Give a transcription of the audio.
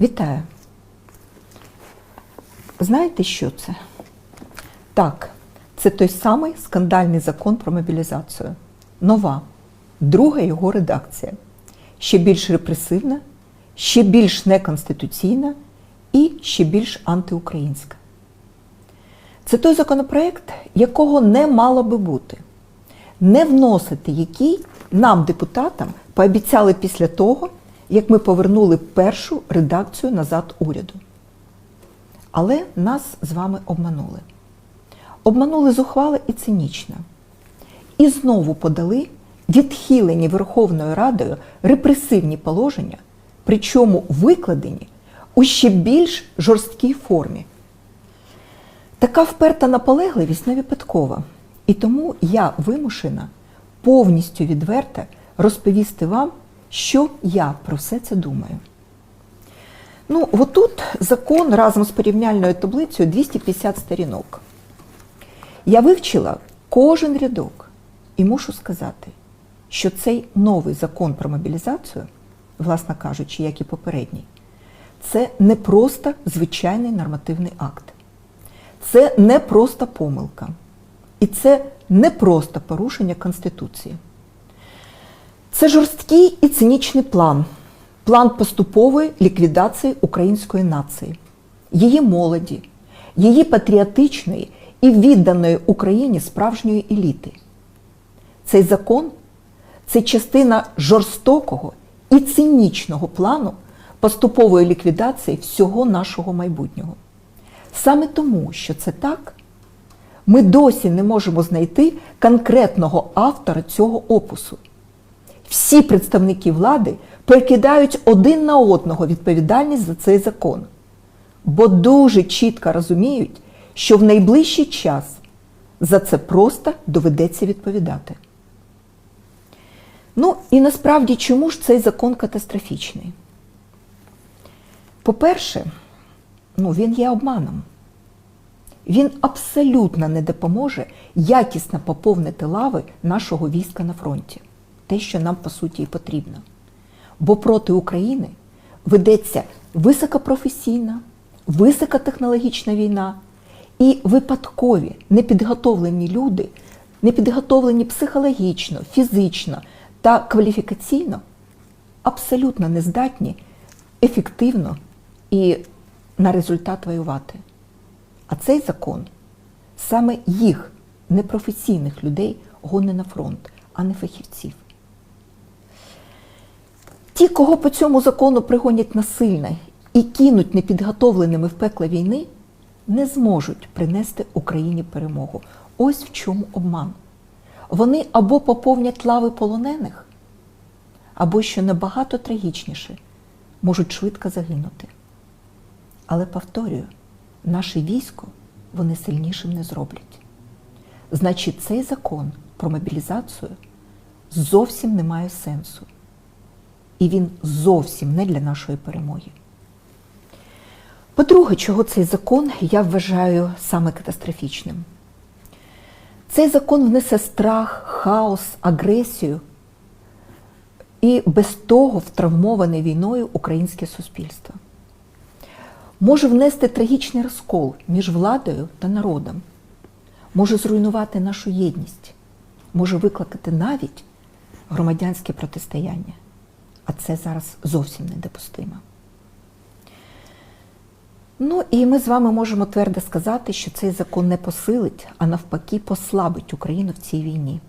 Вітаю. Знаєте, що це? Так, це той самий скандальний закон про мобілізацію. Нова, друга його редакція. Ще більш репресивна, ще більш неконституційна і ще більш антиукраїнська. Це той законопроект, якого не мало би бути, не вносити який нам, депутатам, пообіцяли після того, як ми повернули першу редакцію назад уряду. Але нас з вами обманули. Обманули зухвало і цинічно. І знову подали відхилені Верховною Радою репресивні положення, причому викладені у ще більш жорсткій формі. Така вперта наполегливість не випадкова. І тому я вимушена повністю відверто розповісти вам, що я про все це думаю. Ну, отут закон разом з порівняльною таблицею 250 сторінок. Я вивчила кожен рядок і мушу сказати, що цей новий закон про мобілізацію, власне кажучи, як і попередній, це не просто звичайний нормативний акт. Це не просто помилка. І це не просто порушення Конституції. Це жорсткий і цинічний план, план поступової ліквідації української нації, її молоді, її патріотичної і відданої Україні справжньої еліти. Цей закон це частина жорстокого і цинічного плану поступової ліквідації всього нашого майбутнього. Саме тому, що це так, ми досі не можемо знайти конкретного автора цього опусу. Всі представники влади перекидають один на одного відповідальність за цей закон, бо дуже чітко розуміють, що в найближчий час за це просто доведеться відповідати. Ну і насправді чому ж цей закон катастрофічний? По-перше, ну, він є обманом. Він абсолютно не допоможе якісно поповнити лави нашого війська на фронті. Те, що нам по суті і потрібно. Бо проти України ведеться високопрофесійна, високотехнологічна війна, і випадкові непідготовлені люди, непідготовлені психологічно, фізично та кваліфікаційно, абсолютно не здатні ефективно і на результат воювати. А цей закон саме їх, непрофесійних людей, гоне на фронт, а не фахівців. Ті, кого по цьому закону пригонять насильно і кинуть непідготовленими в пекло війни, не зможуть принести Україні перемогу. Ось в чому обман. Вони або поповнять лави полонених, або, що набагато трагічніше, можуть швидко загинути. Але повторюю, наше військо вони сильнішим не зроблять. Значить, цей закон про мобілізацію зовсім не має сенсу. І він зовсім не для нашої перемоги. По-друге, чого цей закон я вважаю саме катастрофічним. Цей закон внесе страх, хаос, агресію і без того втравмоване війною українське суспільство. Може внести трагічний розкол між владою та народом, може зруйнувати нашу єдність, може викликати навіть громадянське протистояння. А це зараз зовсім недопустимо. Ну і ми з вами можемо твердо сказати, що цей закон не посилить, а навпаки послабить Україну в цій війні.